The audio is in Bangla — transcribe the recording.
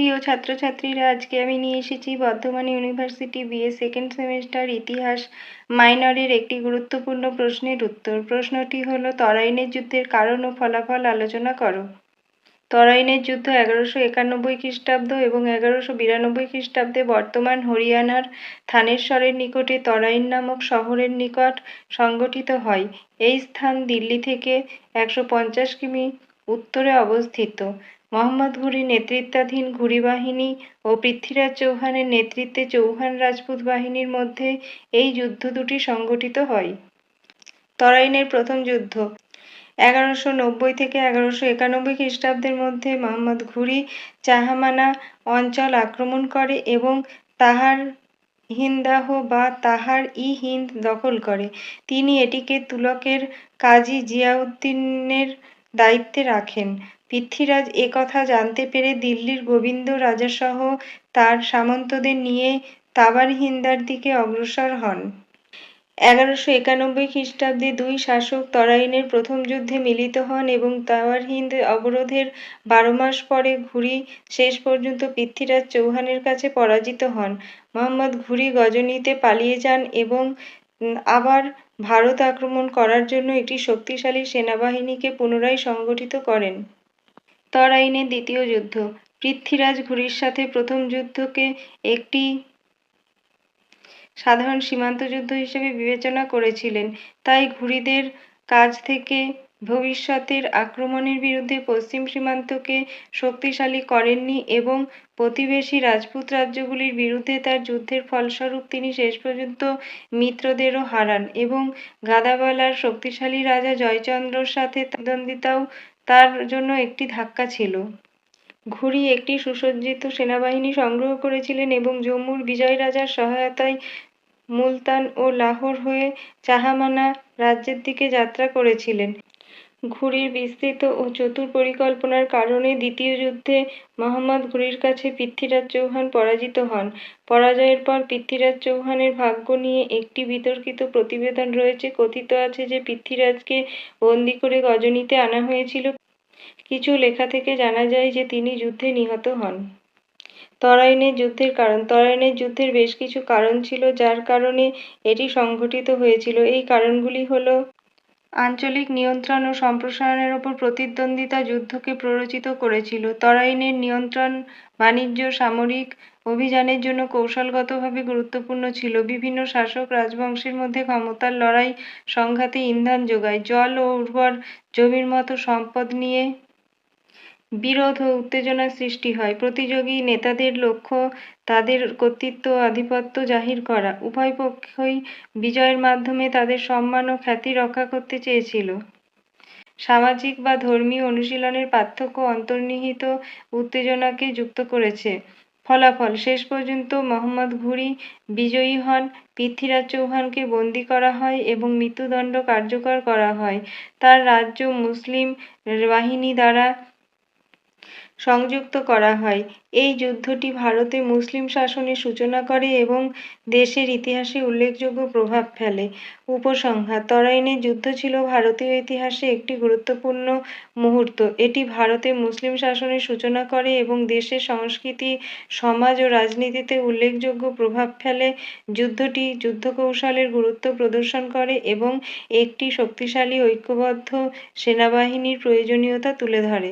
প্রিয় ছাত্রছাত্রীরা, আজকে আমি নিয়ে এসেছি Bardhaman university BA second semester ইতিহাস মাইনরের একটি গুরুত্বপূর্ণ প্রশ্নের উত্তর। প্রশ্নটি হলো, তরাইনের যুদ্ধের কারণ ও ফলাফল আলোচনা করো। তরাইনের যুদ্ধ এগারোশো একানব্বই খ্রিস্টাব্দ এবং এগারোশো বিরানব্বই খ্রিস্টাব্দে বর্তমান হরিয়ানার থানেশ্বরের নিকটে তরাইন নামক শহরের নিকট সংগঠিত হয়। এই স্থান দিল্লি থেকে একশো পঞ্চাশ কিমি উত্তরে অবস্থিত। মোহাম্মদ ঘুরি নেতৃত্বাধীন ঘুরি বাহিনী ও পৃথ্বীরাজ চৌহানের নেতৃত্বে চৌহান রাজপুত বাহিনীর মধ্যে এই যুদ্ধ দুটি সংঘটিত হয়। তরাইনের প্রথম যুদ্ধ। এগারোশো নব্বই থেকে এগারোশো একানব্বই খ্রিস্টাব্দের মধ্যে মোহাম্মদ ঘুরি চাহামানা অঞ্চল আক্রমণ করে এবং তাহার হিন্দাহ বা তাহার ই হিন্দ দখল করে। তিনি এটিকে তুলকের কাজী জিয়াউদ্দিনের দায়িত্বে রাখেন। পৃথ্বীরাজ এ কথা জানতে পেরে দিল্লির গোবিন্দ রাজাসহ তার সামন্তদের নিয়ে তাবারহিন্দার দিকে অগ্রসর হন। এগারোশো একানব্বই খ্রিস্টাব্দে দুই শাসক তরাইনের প্রথম যুদ্ধে মিলিত হন এবং তাওয়ারহিন্দ অবরোধের বারো মাস পরে ঘুরি শেষ পর্যন্ত পৃথ্বীরাজ চৌহানের কাছে পরাজিত হন। মোহাম্মদ ঘুরি গজনীতে পালিয়ে যান এবং আবার ভারত আক্রমণ করার জন্য একটি শক্তিশালী সেনাবাহিনীকে পুনরায় সংগঠিত করেন। তরাইনের দ্বিতীয় যুদ্ধ। পৃথ্বীরাজ ঘুরির সাথে প্রথম যুদ্ধকে একটি সাধারণ সীমান্ত যুদ্ধ হিসেবে বিবেচনা করেছিলেন। তাই ঘুরিদের কাছ থেকে ভবিষ্যতের আক্রমণের বিরুদ্ধে পশ্চিম সীমান্তকে শক্তিশালী করেননি এবং প্রতিবেশী রাজপুত রাজ্যগুলির বিরুদ্ধে তার যুদ্ধের ফলস্বরূপ তিনি শেষ পর্যন্ত মিত্রদেরও হারান এবং গাদাবালার শক্তিশালী রাজা জয়চন্দ্রর সাথে দ্বন্দ্বিতাও তার জন্য একটি ধাক্কা ছিল। ঘুরি একটি সুসজ্জিত সেনাবাহিনী সংগ্রহ করেছিলেন এবং জম্মুর বিজয় রাজার সহায়তায় মুলতান ও লাহোর হয়ে চাহামানা রাজ্যের দিকে যাত্রা করেছিলেন। ঘুরির বিস্তৃত ও চতুর পরিকল্পনার কারণে দ্বিতীয় যুদ্ধে মোহাম্মদ ঘুরির কাছে পৃথ্বীরাজ চৌহান পরাজিত হন। পরাজয়ের পর পৃথ্বীরাজ চৌহানের ভাগ্য নিয়ে একটি বিতর্কিত প্রতিবেদন রয়েছে। কথিত আছে যে পৃথ্বীরাজকে বন্দি করে গজনীতে আনা হয়েছিল। কিছু লেখা থেকে জানা যায় যে তিনি যুদ্ধে নিহত হন। তরাইনের যুদ্ধের কারণ, তরাইনের যুদ্ধের বেশ কিছু কারণ ছিল যার কারণে এটি সংঘটিত হয়েছিল। এই কারণগুলি হল আঞ্চলিক নিয়ন্ত্রণ ও সম্প্রসারণের ওপর প্রতিদ্বন্দ্বিতা যুদ্ধকে প্ররোচিত করেছিল। তরাইনের নিয়ন্ত্রণ, বাণিজ্য, সামরিক অভিযানের জন্য কৌশলগতভাবে গুরুত্বপূর্ণ ছিল। বিভিন্ন শাসক রাজবংশের মধ্যে ক্ষমতার লড়াই সংঘাতে ইন্ধন যোগায়। জল ও উর্বর জমির মতো সম্পদ নিয়ে বিরোধ ও উত্তেজনার সৃষ্টি হয়। প্রতিযোগী নেতাদের লক্ষ্য তাদের কর্তৃত্ব আধিপত্য জাহির করা। উভয় পক্ষই বিজয়ের মাধ্যমে তাদের সম্মান ও খ্যাতি রক্ষা করতে চেয়েছিল। সামাজিক বা ধর্মীয় অনুশীলনের পার্থক্য অন্তর্নিহিত উত্তেজনাকে যুক্ত করেছে। ফলাফল, শেষ পর্যন্ত মোহাম্মদ ঘুরি বিজয়ী হন, পৃথ্বীরাজ চৌহানকে বন্দি করা হয় এবং মৃত্যুদণ্ড কার্যকর করা হয়। তার রাজ্য মুসলিম বাহিনী দ্বারা সংযুক্ত করা হয়। এই যুদ্ধটি ভারতে মুসলিম শাসনের সূচনা করে এবং দেশের ইতিহাসে উল্লেখযোগ্য প্রভাব ফেলে। উপসংহার তরাইনের যুদ্ধ ছিল ভারতীয় ইতিহাসে একটি গুরুত্বপূর্ণ মুহূর্ত। এটি ভারতে মুসলিম শাসনের সূচনা করে এবং দেশের সংস্কৃতি, সমাজ ও রাজনীতিতে উল্লেখযোগ্য প্রভাব ফেলে। যুদ্ধটি যুদ্ধ কৌশলের গুরুত্ব প্রদর্শন করে এবং একটি শক্তিশালী, ঐক্যবদ্ধ সেনাবাহিনীর প্রয়োজনীয়তা তুলে ধরে।